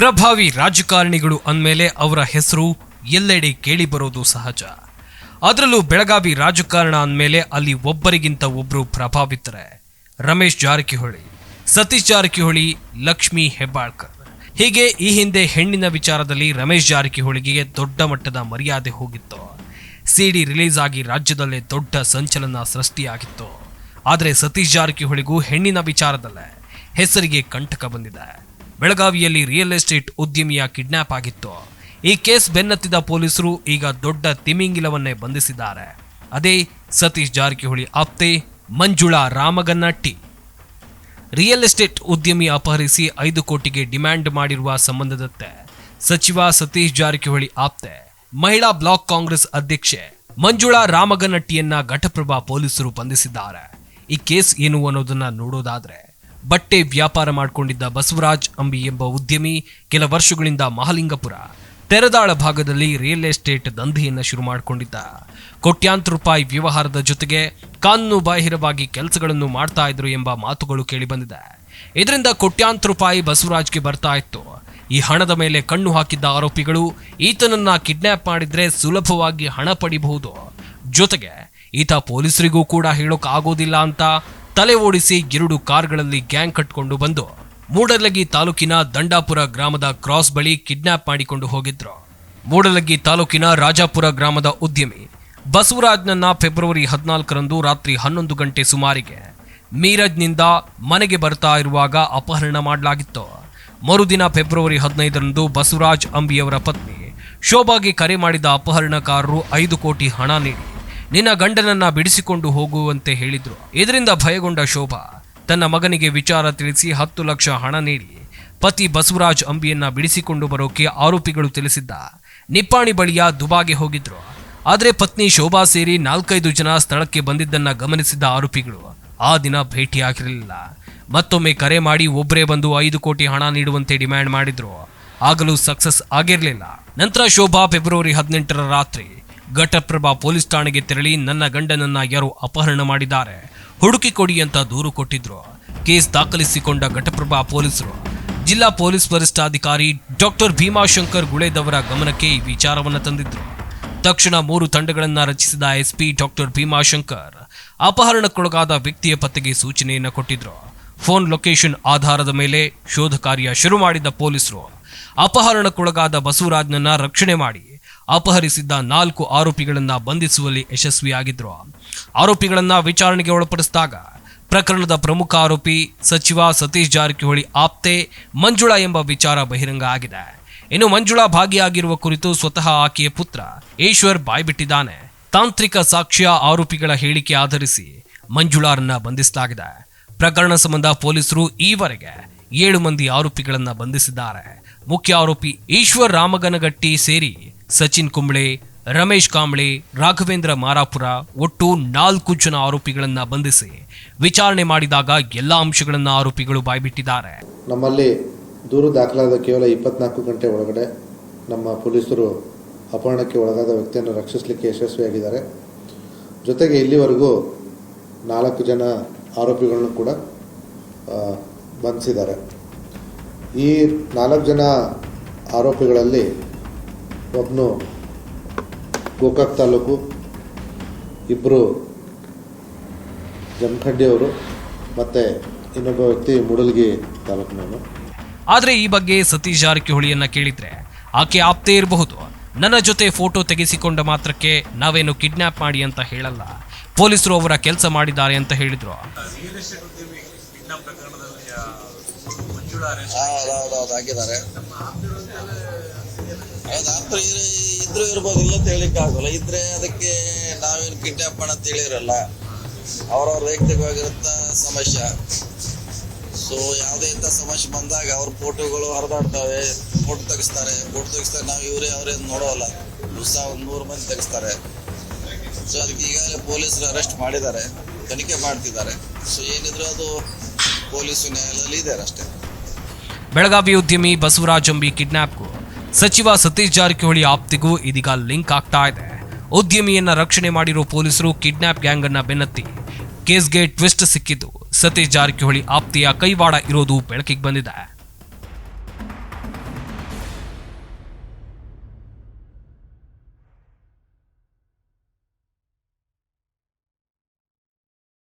ಪ್ರಭಾವಿ ರಾಜಕಾರಣಿಗಳು ಅಂದಮೇಲೆ ಅವರ ಹೆಸರು ಎಲ್ಲೆಡೆ ಕೇಳಿಬರೋದು ಸಹಜ. ಅದರಲ್ಲೂ ಬೆಳಗಾವಿ ರಾಜಕಾರಣ ಅಂದಮೇಲೆ ಅಲ್ಲಿ ಒಬ್ಬರಿಗಿಂತ ಒಬ್ಬರು ಪ್ರಭಾವಿತರೆ. ರಮೇಶ್ ಜಾರಕಿಹೊಳಿ, ಸತೀಶ್ ಜಾರಕಿಹೊಳಿ, ಲಕ್ಷ್ಮಿ ಹೆಬ್ಬಾಳ್ಕರ್. ಹೀಗೆ ಈ ಹಿಂದೆ ಹೆಣ್ಣಿನ ವಿಚಾರದಲ್ಲಿ ರಮೇಶ್ ಜಾರಕಿಹೊಳಿಗೆ ದೊಡ್ಡ ಮಟ್ಟದ ಮರ್ಯಾದೆ ಹೋಗಿತ್ತು. ಸಿಡಿ ರಿಲೀಸ್ ಆಗಿ ರಾಜ್ಯದಲ್ಲೇ ದೊಡ್ಡ ಸಂಚಲನ ಸೃಷ್ಟಿಯಾಗಿತ್ತು. ಆದರೆ ಸತೀಶ್ ಜಾರಕಿಹೊಳಿಗೂ ಹೆಣ್ಣಿನ ವಿಚಾರದಲ್ಲೇ ಹೆಸರಿಗೆ ಕಂಟಕ ಬಂದಿದೆ. ಬೆಳಗಾವಿಯಲ್ಲಿ ರಿಯಲ್ ಎಸ್ಟೇಟ್ ಉದ್ಯಮಿಯ ಕಿಡ್ನಾಪ್ ಆಗಿತ್ತು. ಈ ಕೇಸ್ ಬೆನ್ನತ್ತಿದ ಪೊಲೀಸರು ಈಗ ದೊಡ್ಡ ತಿಮಿಂಗಿಲವನ್ನೇ ಬಂಧಿಸಿದ್ದಾರೆ. ಅದೇ ಸತೀಶ್ ಜಾರಕಿಹೊಳಿ ಆಪ್ತೆ ಮಂಜುಳಾ ರಾಮಗನ್ನಟ್ಟಿ ರಿಯಲ್ ಎಸ್ಟೇಟ್ ಉದ್ಯಮಿ ಅಪಹರಿಸಿ ಐದು ಕೋಟಿಗೆ ಡಿಮ್ಯಾಂಡ್ ಮಾಡಿರುವ ಸಂಬಂಧದತ್ತೆ ಸಚಿವ ಸತೀಶ್ ಜಾರಕಿಹೊಳಿ ಆಪ್ತೆ, ಮಹಿಳಾ ಬ್ಲಾಕ್ ಕಾಂಗ್ರೆಸ್ ಅಧ್ಯಕ್ಷೆ ಮಂಜುಳಾ ರಾಮಗನ್ನಟ್ಟಿಯನ್ನ ಘಟಪ್ರಭಾ ಪೊಲೀಸರು ಬಂಧಿಸಿದ್ದಾರೆ. ಈ ಕೇಸ್ ಏನು ಅನ್ನೋದನ್ನ ನೋಡೋದಾದ್ರೆ ಬಟ್ಟೆ ವ್ಯಾಪಾರ ಮಾಡಿಕೊಂಡಿದ್ದ ಬಸವರಾಜ್ ಅಂಬಿ ಎಂಬ ಉದ್ಯಮಿ ಕೆಲ ವರ್ಷಗಳಿಂದ ಮಹಾಲಿಂಗಪುರ. ತೆರದಾಳ ಭಾಗದಲ್ಲಿ ರಿಯಲ್ ಎಸ್ಟೇಟ್ ದಂಧೆಯನ್ನು ಶುರು ಮಾಡಿಕೊಂಡಿದ್ದ. ಕೋಟ್ಯಾಂತರ ರೂಪಾಯಿ ವ್ಯವಹಾರದ ಜೊತೆಗೆ ಕಾನೂನು ಬಾಹಿರವಾಗಿ ಕೆಲಸಗಳನ್ನು ಮಾಡ್ತಾ ಇದ್ರು ಎಂಬ ಮಾತುಗಳು ಕೇಳಿಬಂದಿದೆ. ಇದರಿಂದ ಕೋಟ್ಯಾಂತರ ರೂಪಾಯಿ ಬಸವರಾಜ್ಗೆ ಬರ್ತಾ ಇತ್ತು. ಈ ಹಣದ ಮೇಲೆ ಕಣ್ಣು ಹಾಕಿದ್ದ ಆರೋಪಿಗಳು ಈತನನ್ನ ಕಿಡ್ನಾಪ್ ಮಾಡಿದ್ರೆ ಸುಲಭವಾಗಿ ಹಣ ಪಡಿಬಹುದು. ಜೊತೆಗೆ ಈತ ಪೊಲೀಸರಿಗೂ ಕೂಡ ಹೇಳೋಕ್ ಆಗೋದಿಲ್ಲ ಅಂತ ತಲೆ ಓಡಿಸಿ ಎರಡು ಕಾರ್ಗಳಲ್ಲಿ ಗ್ಯಾಂಗ್ ಕಟ್ಕೊಂಡು ಬಂದು ಮೂಡಲಗಿ ತಾಲೂಕಿನ ದಂಡಾಪುರ ಗ್ರಾಮದ ಕ್ರಾಸ್ ಬಳಿ ಕಿಡ್ನಾಪ್ ಮಾಡಿಕೊಂಡು ಹೋಗಿದ್ರು. ಮೂಡಲಗಿ ತಾಲೂಕಿನ ರಾಜಾಪುರ ಗ್ರಾಮದ ಉದ್ಯಮಿ ಬಸವರಾಜ್ನನ್ನ ಫೆಬ್ರವರಿ ಹದಿನಾಲ್ಕರಂದು ರಾತ್ರಿ ಹನ್ನೊಂದು ಗಂಟೆ ಸುಮಾರಿಗೆ ಮೀರಜ್ನಿಂದ ಮನೆಗೆ ಬರ್ತಾ ಇರುವಾಗ ಅಪಹರಣ ಮಾಡಲಾಗಿತ್ತು. ಮರುದಿನ ಫೆಬ್ರವರಿ ಹದಿನೈದರಂದು ಬಸವರಾಜ್ ಅಂಬಿಯವರ ಪತ್ನಿ ಶೋಭಾಗೆ ಕರೆ ಮಾಡಿದ ಅಪಹರಣಕಾರರು ಐದು ಕೋಟಿ ಹಣ ನೀಡಿ ನಿನ್ನ ಗಂಡನನ್ನ ಬಿಡಿಸಿಕೊಂಡು ಹೋಗುವಂತೆ ಹೇಳಿದ್ರು. ಇದರಿಂದ ಭಯಗೊಂಡ ಶೋಭಾ ತನ್ನ ಮಗನಿಗೆ ವಿಚಾರ ತಿಳಿಸಿ ಹತ್ತು ಲಕ್ಷ ಹಣ ನೀಡಿ ಪತಿ ಬಸವರಾಜ್ ಅಂಬಿಯನ್ನ ಬಿಡಿಸಿಕೊಂಡು ಬರೋಕೆ ಆರೋಪಿಗಳು ತಿಳಿಸಿದ್ದ. ನಿಪ್ಪಾಣಿ ಬಳಿಯ ದುಬಾಗೆ ಹೋಗಿದ್ರು. ಆದರೆ ಪತ್ನಿ ಶೋಭಾ ಸೇರಿ ನಾಲ್ಕೈದು ಜನ ಸ್ಥಳಕ್ಕೆ ಬಂದಿದ್ದನ್ನ ಗಮನಿಸಿದ ಆರೋಪಿಗಳು ಆ ದಿನ ಭೇಟಿಯಾಗಿರಲಿಲ್ಲ. ಮತ್ತೊಮ್ಮೆ ಕರೆ ಮಾಡಿ ಒಬ್ಬರೇ ಬಂದು ಐದು ಕೋಟಿ ಹಣ ನೀಡುವಂತೆ ಡಿಮ್ಯಾಂಡ್ ಮಾಡಿದ್ರು. ಆಗಲೂ ಸಕ್ಸಸ್ ಆಗಿರಲಿಲ್ಲ. ನಂತರ ಶೋಭಾ ಫೆಬ್ರವರಿ ಹದಿನೆಂಟರ ರಾತ್ರಿ ಘಟಪ್ರಭಾ ಪೊಲೀಸ್ ಠಾಣೆಗೆ ತೆರಳಿ ನನ್ನ ಗಂಡನನ್ನ ಯಾರೋ ಅಪಹರಣ ಮಾಡಿದ್ದಾರೆ. ಹುಡುಕಿ ಕೊಡಿ ಅಂತ ದೂರು ಕೊಟ್ಟಿದ್ರು. ಕೇಸ್ ದಾಖಲಿಸಿಕೊಂಡ ಘಟಪ್ರಭಾ ಪೊಲೀಸರು. ಜಿಲ್ಲಾ ಪೊಲೀಸ್ ವರಿಷ್ಠಾಧಿಕಾರಿ ಡಾಕ್ಟರ್ ಭೀಮಾಶಂಕರ್ ಗುಳೇದವರ ಗಮನಕ್ಕೆ ಈ ವಿಚಾರವನ್ನು ತಂದಿದ್ರು. ತಕ್ಷಣ ಮೂರು ತಂಡಗಳನ್ನ ರಚಿಸಿದ ಎಸ್ಪಿ ಡಾಕ್ಟರ್ ಭೀಮಾಶಂಕರ್ ಅಪಹರಣಕ್ಕೊಳಗಾದ ವ್ಯಕ್ತಿಯ ಪತ್ತೆಗೆ ಸೂಚನೆಯನ್ನು ಕೊಟ್ಟಿದ್ರು. ಫೋನ್ ಲೊಕೇಶನ್ ಆಧಾರದ ಮೇಲೆ ಶೋಧ ಕಾರ್ಯ ಶುರು ಮಾಡಿದ ಪೊಲೀಸರು ಅಪಹರಣಕ್ಕೊಳಗಾದ ಬಸವರಾಜ್ನನ್ನ ರಕ್ಷಣೆ ಮಾಡಿ ಅಪಹರಿಸಿದ್ದ ನಾಲ್ಕು ಆರೋಪಿಗಳನ್ನ ಬಂಧಿಸುವಲ್ಲಿ ಯಶಸ್ವಿಯಾಗಿದ್ರು. ಆರೋಪಿಗಳನ್ನ ವಿಚಾರಣೆಗೆ ಒಳಪಡಿಸಿದಾಗ ಪ್ರಕರಣದ ಪ್ರಮುಖ ಆರೋಪಿ ಸಚಿವ ಸತೀಶ್ ಜಾರಕಿಹೊಳಿ ಆಪ್ತೆ ಮಂಜುಳಾ ಎಂಬ ವಿಚಾರ ಬಹಿರಂಗ ಆಗಿದೆ. ಇನ್ನು ಮಂಜುಳಾ ಭಾಗಿಯಾಗಿರುವ ಕುರಿತು ಸ್ವತಃ ಆಕೆಯ ಪುತ್ರ ಈಶ್ವರ್ ಬಾಯ್ಬಿಟ್ಟಿದ್ದಾನೆ. ತಾಂತ್ರಿಕ ಸಾಕ್ಷ್ಯ ಆರೋಪಿಗಳ ಹೇಳಿಕೆ ಆಧರಿಸಿ ಮಂಜುಳಾರನ್ನ ಬಂಧಿಸಲಾಗಿದೆ. ಪ್ರಕರಣ ಸಂಬಂಧ ಪೊಲೀಸರು ಈವರೆಗೆ ಏಳು ಮಂದಿ ಆರೋಪಿಗಳನ್ನ ಬಂಧಿಸಿದ್ದಾರೆ. ಮುಖ್ಯ ಆರೋಪಿ ಈಶ್ವರ್ ರಾಮಗನಗಟ್ಟಿ ಸೇರಿ ಸಚಿನ್ ಕುಂಬ್ಳೆ, ರಮೇಶ್ ಕಾಂಬ್ಳೆ, ರಾಘವೇಂದ್ರ ಮಾರಾಪುರ ಒಟ್ಟು ನಾಲ್ಕು ಜನ ಆರೋಪಿಗಳನ್ನ ಬಂಧಿಸಿ ವಿಚಾರಣೆ ಮಾಡಿದಾಗ ಎಲ್ಲ ಅಂಶಗಳನ್ನ ಆರೋಪಿಗಳು ಬಾಯ್ಬಿಟ್ಟಿದ್ದಾರೆ. ನಮ್ಮಲ್ಲಿ ದೂರು ದಾಖಲಾದ ಕೇವಲ ಇಪ್ಪತ್ನಾಲ್ಕು ಗಂಟೆ ಒಳಗಡೆ ನಮ್ಮ ಪೊಲೀಸರು ಅಪಹರಣಕ್ಕೆ ಒಳಗಾದ ವ್ಯಕ್ತಿಯನ್ನು ರಕ್ಷಿಸಲಿಕ್ಕೆ ಯಶಸ್ವಿಯಾಗಿದ್ದಾರೆ. ಜೊತೆಗೆ ಇಲ್ಲಿವರೆಗೂ ನಾಲ್ಕು ಜನ ಆರೋಪಿಗಳನ್ನು ಕೂಡ ಬಂಧಿಸಿದ್ದಾರೆ. ಈ ನಾಲ್ಕು ಜನ ಆರೋಪಿಗಳಲ್ಲಿ ಒಬ್ಬನು ಗೋಕಾಕ್ ತಾಲೂಕು ಇಬ್ಬರು ಜಮಖಂಡಿಯವರು ಮತ್ತೆ ಇನ್ನೊಬ್ಬ ವ್ಯಕ್ತಿ ಮೂಡಲ್ಗಿ ತಾಲೂಕಿನವನು. ಆದ್ರೆ ಈ ಬಗ್ಗೆ ಸತೀಶ್ ಜಾರಕಿಹೊಳಿಯನ್ನ ಕೇಳಿದ್ರೆ ಆಕೆ ಆಪ್ತೇ ಇರಬಹುದು. ನನ್ನ ಜೊತೆ ಫೋಟೋ ತೆಗೆಸಿಕೊಂಡ ಮಾತ್ರಕ್ಕೆ ನಾವೇನು ಕಿಡ್ನಾಪ್ ಮಾಡಿ ಅಂತ ಹೇಳಲ್ಲ. ಪೊಲೀಸರು ಅವರ ಕೆಲಸ ಮಾಡಿದ್ದಾರೆ ಅಂತ ಹೇಳಿದ್ರು. ಹೌದೌದು ಹೌದು ಆಪ್ತ ಇದ್ರು ಇರ್ಬೋದು ಇಲ್ಲ ಆಗೋಲ್ಲ. ಇದ್ರೆ ಅದಕ್ಕೆ ನಾವೇನು ಕಿಡ್ನಾಪ್ ಮಾಡಂತ ಹೇಳಿರಲ್ಲ. ಅವ್ರವ್ರ ವೈಯಕ್ತಿಕವಾಗಿರುತ್ತ ಸಮಸ್ಯೆ. ಸೊ ಯಾವುದೇ ಇಂಥ ಸಮಸ್ಯೆ ಬಂದಾಗ ಅವ್ರ ಫೋಟೋಗಳು ಹರಿದಾಡ್ತವೆ ಫೋಟೋ ತೆಗಿಸ್ತಾರೆ. ಫೋಟೋ ತೆಗಿಸ್ತಾರೆ, ನಾವು ಇವರೇ ಅವರೇ ನೋಡೋಲ್ಲ. ದಿವಸ ಒಂದು ನೂರು ಮಂದಿ ತೆಗಿಸ್ತಾರೆ. ಸೊ ಅದಕ್ಕೆ ಈಗಾಗಲೇ ಪೊಲೀಸರು ಅರೆಸ್ಟ್ ಮಾಡಿದ್ದಾರೆ. ತನಿಖೆ ಮಾಡ್ತಿದ್ದಾರೆ. ಸೊ ಏನಿದ್ರು ಅದು ಪೊಲೀಸು ನ್ಯಾಯಾಲಯದಲ್ಲಿ ಇದ್ದಾರೆ ಅಷ್ಟೇ. ಬೆಳಗಾವಿ ಉದ್ಯಮಿ ಬಸವರಾಜ್ ಅಂಬಿ ಕಿಡ್ನಾಪ್ಗೂ ಸಚಿವ ಸತೀಶ್ ಜಾರಕಿಹೊಳಿ ಆಪ್ತಿಗೂ ಇದೀಗ ಲಿಂಕ್ ಆಗ್ತಾ ಇದೆ. ಉದ್ಯಮಿಯನ್ನ ರಕ್ಷಣೆ ಮಾಡಿರೋ ಪೊಲೀಸರು ಕಿಡ್ನಾಪ್ ಗ್ಯಾಂಗ್ ಅನ್ನ ಬೆನ್ನತ್ತಿ ಕೇಸ್ಗೆ ಟ್ವಿಸ್ಟ್ ಸಿಕ್ಕಿದ್ದು ಸತೀಶ್ ಜಾರಕಿಹೊಳಿ ಆಪ್ತಿಯ ಕೈವಾಡ ಇರೋದು ಬೆಳಕಿಗೆ ಬಂದಿದೆ.